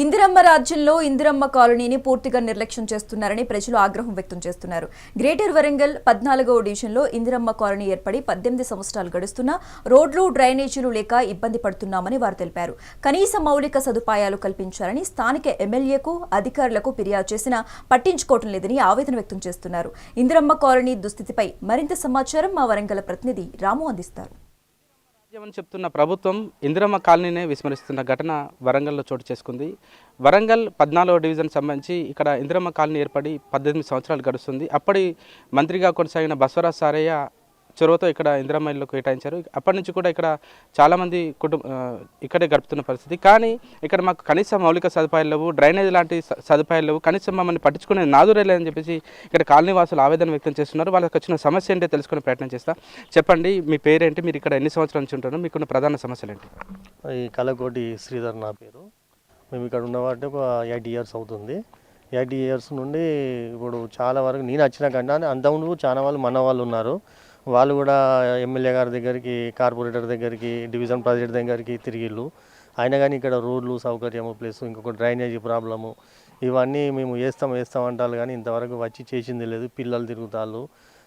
ఇందిరమ్మ రాజ్యంలో ఇందిరమ్మ కాలనీని పూర్తిగా నిర్లక్ష్యం చేస్తున్నారని ప్రజలు ఆగ్రహం వ్యక్తం చేస్తున్నారు. గ్రేటర్ వరంగల్ పద్నాలుగవ డివిజన్లో ఇందిరమ్మ కాలనీ ఏర్పడి పద్దెనిమిది సంవత్సరాలు గడుస్తున్నా రోడ్లు డ్రైనేజీలు లేక ఇబ్బంది పడుతున్నామని వారు తెలిపారు. కనీస మౌలిక సదుపాయాలు కల్పించాలని స్థానిక ఎమ్మెల్యేకు అధికారులకు ఫిర్యాదు చేసినా పట్టించుకోవటం లేదని ఆవేదన వ్యక్తం చేస్తున్నారు. ఇందిరమ్మ కాలనీ దుస్థితిపై మరింత సమాచారం మా వరంగల్ ప్రతినిధి రాము అందిస్తారు. రాజ్యమని చెప్తున్న ప్రభుత్వం ఇందిరమ్మ కాలనీనే విస్మరిస్తున్న ఘటన వరంగల్లో చోటు చేసుకుంది. వరంగల్ పద్నాలుగో డివిజన్ సంబంధించి ఇక్కడ ఇందిరమ్మ కాలనీ ఏర్పడి పద్దెనిమిది సంవత్సరాలు గడుస్తుంది. అప్పటి మంత్రిగా కొనసాగిన బసవరాజ్ సారయ్య చొరవతో ఇక్కడ ఇందిరామైల్లో కేటాయించారు. అప్పటి నుంచి కూడా ఇక్కడ చాలామంది కుటుంబ ఇక్కడే గడుపుతున్న పరిస్థితి. కానీ ఇక్కడ మాకు కనీస మౌలిక సదుపాయాలు లేవు డ్రైనేజ్ లాంటి సదుపాయాలు లేవు. కనీసం మమ్మల్ని పట్టించుకునే నాదురే లేదని చెప్పేసి ఇక్కడ కాలనీ వాసులు ఆవేదన వ్యక్తం చేస్తున్నారు. వాళ్ళకి వచ్చిన సమస్య ఏంటో తెలుసుకునే ప్రయత్నం చేస్తా. చెప్పండి మీ పేరేంటి మీరు ఇక్కడ ఎన్ని సంవత్సరాల నుంచి ఉంటారు మీకున్న ప్రధాన సమస్యలు ఏంటి? ఈ కలకోటి శ్రీధర్ నా పేరు. మేము ఇక్కడ ఉన్నవాటి ఒక ఎయిట్ ఇయర్స్ అవుతుంది. ఎయిట్ ఇయర్స్ నుండి ఇప్పుడు చాలా వరకు నేను వచ్చిన కంటే అంతకుముందు చాలా వాళ్ళు మన వాళ్ళు ఉన్నారు. వాళ్ళు కూడా ఎమ్మెల్యే గారి దగ్గరికి కార్పొరేటర్ దగ్గరికి డివిజన్ ప్రెసిడెంట్ దగ్గరికి తిరిగిళ్ళు. అయినా కానీ ఇక్కడ రోడ్లు సౌకర్యము ప్లస్ ఇంకొక డ్రైనేజీ ప్రాబ్లము ఇవన్నీ మేము వేస్తాం వేస్తాం అంటారు కానీ ఇంతవరకు వచ్చి చేసింది లేదు. పిల్లలు తిరుగుతాళ్ళు.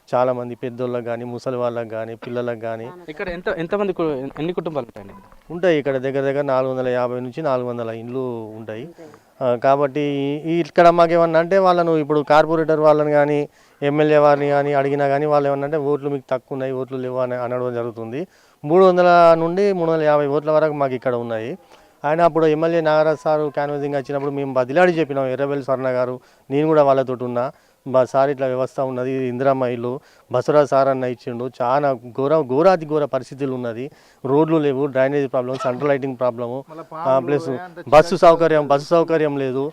చాలామంది పెద్దోళ్ళకి కానీ ముసలి వాళ్ళకి కానీ పిల్లలకు కానీ ఇక్కడ ఎంత ఎంతమంది ఎన్ని కుటుంబాలు ఇక్కడ? ఉంటాయి. ఇక్కడ దగ్గర దగ్గర నాలుగు వందల యాభై నుంచి నాలుగు వందల ఇండ్లు ఉంటాయి. కాబట్టి ఇక్కడ మాకేమన్నా అంటే వాళ్ళను ఇప్పుడు కార్పొరేటర్ వాళ్ళని కానీ ఎమ్మెల్యే వారిని కానీ అడిగినా కానీ వాళ్ళు ఏమన్నా అంటే ఓట్లు మీకు తక్కువ ఉన్నాయి ఓట్లు లేవు అని అనడం జరుగుతుంది. మూడు వందల నుండి మూడు వందల యాభై ఓట్ల వరకు మాకు ఇక్కడ ఉన్నాయి. ఆయన అప్పుడు ఎమ్మెల్యే నాగరాజ్ సారు క్యాన్వసింగ్ వచ్చినప్పుడు మేము బదిలాడి చెప్పినాం. ఎర్రబెల్లి స్వర్ణ గారు నేను కూడా వాళ్ళతో ఉన్నా. సార్ ఇట్లా వ్యవస్థ ఉన్నది ఇది ఇందిరమ్మ ఇల్లు బసవరాజ్ సార్ అన్న ఇచ్చిండు. చాలా ఘోర ఘోరాతి ఘోర పరిస్థితులు ఉన్నది. రోడ్లు లేవు drainage problem central lighting problem plus bus సౌకర్యం బస్సు సౌకర్యం లేదు.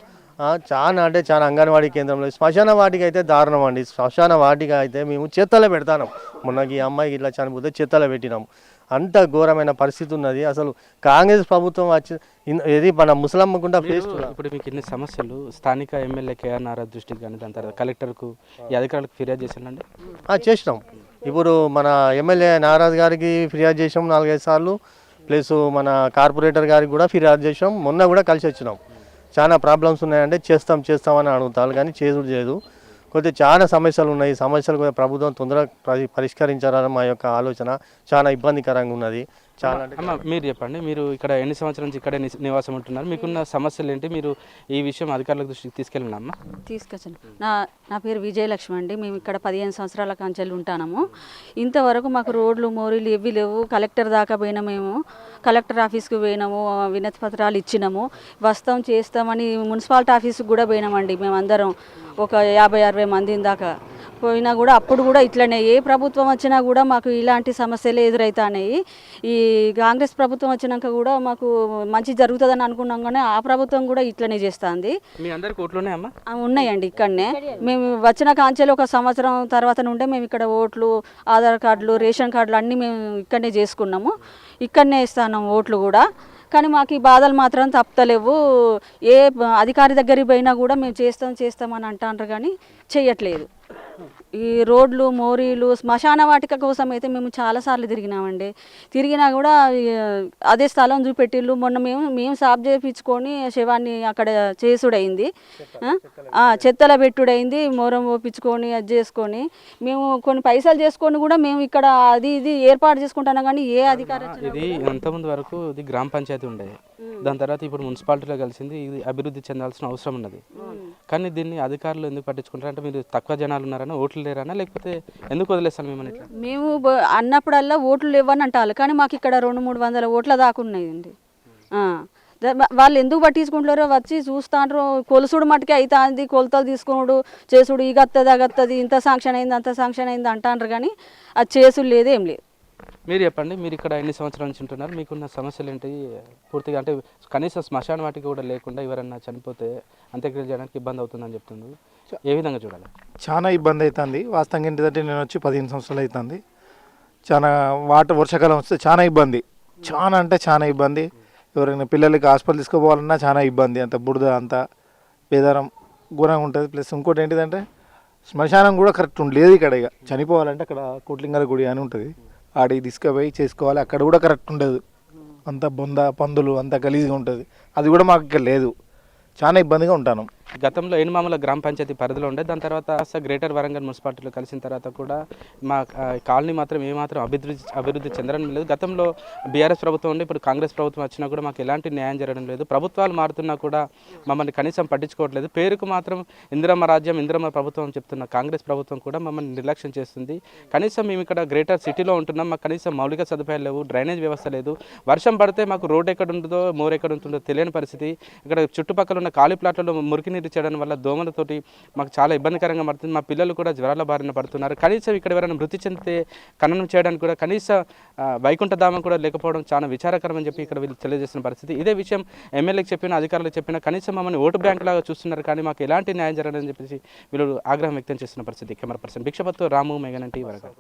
చాలా అంటే చాలా అంగన్వాడీ కేంద్రంలో. శ్మశాన వాటికి అయితే దారుణం అండి. శ్మశాన వాటికి అయితే మేము చెత్తలో పెడతాం మొన్నకి ఈ అమ్మాయికి ఇట్లా చనిపోతే చెత్తలో పెట్టినాం. అంత ఘోరమైన పరిస్థితి ఉన్నది. అసలు కాంగ్రెస్ ప్రభుత్వం వచ్చి ఇది మన ముసలమ్మకుండా మీరు ఇప్పుడు మీకు ఇన్ని సమస్యలు? స్థానిక ఎమ్మెల్యే కేఆర్ నారాజ్ దృష్టికి కానీ దాని తర్వాత కలెక్టర్కు ఈ అధికారులకు ఫిర్యాదు ఆ, చేసినాం. ఇప్పుడు మన ఎమ్మెల్యే నాగరాజ్ గారికి ఫిర్యాదు చేసినాం నాలుగైదు సార్లు. ప్లస్ మన కార్పొరేటర్ గారికి కూడా ఫిర్యాదు చేసినాం. మొన్న కూడా కలిసి వచ్చినాం. చాలా ప్రాబ్లమ్స్ ఉన్నాయంటే చేస్తాం చేస్తామని అడుగుతారు కానీ చేసుడు చేయదు. కొద్దిగా చాలా సమస్యలు ఉన్నాయి. ఈ సమస్యలు కూడా ప్రభుత్వం తొందరగా పరి- పరిష్కరించాలని మా యొక్క ఆలోచన చాలా ఇబ్బందికరంగా ఉన్నది. చాలా అంటే అమ్మ మీరు చెప్పండి. మీరు ఇక్కడ ఎన్ని సంవత్సరాల నుంచి ఇక్కడే నివాసం ఉంటున్నారు? మీకున్న సమస్యలు ఏంటి? మీరు ఈ విషయం అధికారుల దృష్టికి తీసుకెళ్ళండి అమ్మ. తీసుకొచ్చాను నా నా పేరు విజయలక్ష్మి అండి. మేము ఇక్కడ పదిహేను సంవత్సరాల కాంచెలు ఉంటాము. ఇంతవరకు మాకు రోడ్లు మోరీలు ఇవి లేవు. కలెక్టర్ దాకా పోయినా మేము కలెక్టర్ ఆఫీస్కి పోయినాము వినతి పత్రాలు ఇచ్చినాము. వస్తాం చేస్తామని మున్సిపాలిటీ ఆఫీస్కి కూడా పోయినామండి మేమందరం. ఒక యాభై అరవై మంది దాకా. పోయినా కూడా అప్పుడు కూడా ఇట్లనే. ఏ ప్రభుత్వం వచ్చినా కూడా మాకు ఇలాంటి సమస్యలు ఎదురవుతాయి ఈ కాంగ్రెస్ ప్రభుత్వం వచ్చినాక కూడా మాకు మంచి జరుగుతుందని అనుకున్నాం కానీ ఆ ప్రభుత్వం కూడా ఇట్లనే చేస్తుంది. ఉన్నాయండి ఇక్కడనే. మేము వచ్చిన కాంచెలు ఒక సంవత్సరం తర్వాత నుండే మేము ఇక్కడ ఓట్లు ఆధార్ కార్డులు రేషన్ కార్డులు అన్నీ మేము ఇక్కడనే చేసుకున్నాము. ఇక్కడనే ఇస్తాను ఓట్లు కూడా. కానీ మాకు ఈ బాధలు మాత్రం తప్పలేవు ఏ అధికారి దగ్గరికి పోయినా కూడా మేము చేస్తాం చేస్తామని అంటారు కానీ చెయ్యట్లేదు. ఈ రోడ్లు మోరీలు శ్మశాన వాటిక కోసం అయితే మేము చాలాసార్లు తిరిగినామండి. తిరిగినా కూడా అదే స్థలం చూపెట్టిళ్ళు మొన్న మేము మేము సాఫ్ చేయించుకొని శవాన్ని అక్కడ చేసుడైంది. చెత్తల పెట్టుడైంది. మోరం పోపించుకొని అది చేసుకొని. మేము కొన్ని పైసలు చేసుకొని కూడా మేము ఇక్కడ అది ఇది ఏర్పాటు చేసుకుంటున్నాం కానీ ఏ అధికారి ఇది అంతకుముందు వరకు ఇది గ్రామ పంచాయతీ ఉండేది. దాని తర్వాత ఇప్పుడు మున్సిపాలిటీలో కలిసింది ఇది అభివృద్ధి చెందాల్సిన అవసరం ఉన్నది. కానీ దీన్ని అధికారులు ఎందుకు పట్టించుకుంటారు? అంటే మీరు తక్కువ జనాలు ఉన్నారనా ఓట్లు లేరనా? లేకపోతే ఎందుకు వదిలేస్తాను మిమ్మల్ని ఇట్లా? మేము అన్నప్పుడల్లా ఓట్లు లేవని అంటారు. కానీ మాకు ఇక్కడ రెండు మూడు వందల ఓట్ల దాకా ఉన్నాయండి. వాళ్ళు ఎందుకు పట్టించుకుంటారో వచ్చి చూస్తాండ్రు. కొలుసుడు మటుకే అవుతుంది కొలతలు తీసుకున్నాడు చేసుడు ఇగత్తది వస్తుంది అగత్తది ఇంత శాంక్షన్ అయింది అంత శాంక్షన్ అయింది అంటాండ్రు కానీ అది చేసుడు లేదు ఏం లేదు. మీరు చెప్పండి మీరు ఇక్కడ ఎన్ని సంవత్సరాల నుంచి ఉంటున్నారు? మీకున్న సమస్యలు ఏంటి? పూర్తిగా అంటే కనీసం శ్మశాన వాటికి కూడా లేకుండా ఎవరన్నా చనిపోతే అంత్యక్రియలు చేయడానికి ఇబ్బంది అవుతుందని చెప్తుంది ఏ విధంగా చూడాలి? చాలా ఇబ్బంది అవుతుంది వాస్తవంగా ఏంటిదంటే నేను వచ్చి పదిహేను సంవత్సరాలు అవుతుంది చాలా వాటర్ వర్షాకాలం వస్తే చాలా ఇబ్బంది. చాలా అంటే చాలా ఇబ్బంది. ఎవరైనా పిల్లలకి హాస్పిటల్ తీసుకుపోవాలన్నా చాలా ఇబ్బంది. అంత బురద అంత వేదారం ఘోరంగా ఉంటుంది. ప్లస్ ఇంకోటి ఏంటిదంటే శ్మశానం కూడా కరెక్ట్ లేదు ఇక్కడ ఇక. చనిపోవాలంటే అక్కడ కోట్లింగాల గుడి అని ఉంటుంది. ఆడికి తీసుకుపోయి చేసుకోవాలి. అక్కడ కూడా కరెక్ట్ ఉండదు. అంత బొంద పందులు అంత గలీజ్గా ఉంటుంది. అది కూడా మాకు ఇక్కడ లేదు. చాలా ఇబ్బందిగా ఉంటాను. గతంలో ఏనుమామల గ్రామ పంచాయతీ పరిధిలో ఉండే. దాని తర్వాత గ్రేటర్ వరంగల్ మున్సిపాలిటీలో కలిసిన తర్వాత కూడా మా కాలనీ మాత్రం ఏమాత్రం అభివృద్ధి అభివృద్ధి చెందడం లేదు. గతంలో బీఆర్ఎస్ ప్రభుత్వం ఉండి ఇప్పుడు కాంగ్రెస్ ప్రభుత్వం వచ్చినా కూడా మాకు ఎలాంటి న్యాయం జరగడం లేదు. ప్రభుత్వాలు మారుతున్నా కూడా మమ్మల్ని కనీసం పట్టించుకోవట్లేదు. పేరుకు మాత్రం ఇందిరమ్మ రాజ్యం ఇందిరమ్మ ప్రభుత్వం చెప్తున్న కాంగ్రెస్ ప్రభుత్వం కూడా మమ్మల్ని నిర్లక్ష్యం చేస్తుంది. కనీసం మేము ఇక్కడ గ్రేటర్ సిటీలో ఉంటున్నాం. మాకు కనీసం మౌలిక సదుపాయాలు లేవు డ్రైనేజ్ వ్యవస్థ లేదు. వర్షం పడితే మాకు రోడ్ ఎక్కడ ఉంటుందో మోర్ ఎక్కడ ఉంటుందో తెలియని పరిస్థితి. ఇక్కడ చుట్టుపక్కల ఉన్న ఖాళీ ప్లాట్లలో మురికి నీరు చేయడం వల్ల దోమలతోటి మాకు చాలా ఇబ్బందికరంగా మారుతుంది. మా పిల్లలు కూడా జ్వరాల బారిన పడుతున్నారు. కనీసం ఇక్కడ ఎవరైనా మృతి చెందితే ఖననం చేయడానికి కూడా కనీస వైకుంఠధామం కూడా లేకపోవడం చాలా విచారకరం అని చెప్పి ఇక్కడ వీళ్ళు తెలియజేసిన పరిస్థితి. ఇదే విషయం ఎమ్మెల్యేకి చెప్పిన అధికారులకు చెప్పిన కనీసం మమ్మల్ని ఓటు బ్యాంక్ లాగా చూస్తున్నారు కానీ మాకు ఎలాంటి న్యాయం జరగదని చెప్పేసి వీళ్ళు ఆగ్రహం వ్యక్తం చేస్తున్న పరిస్థితి. కెమెరా పర్సన్ భిక్షపత్తు రాము మెగనంటి వరగారు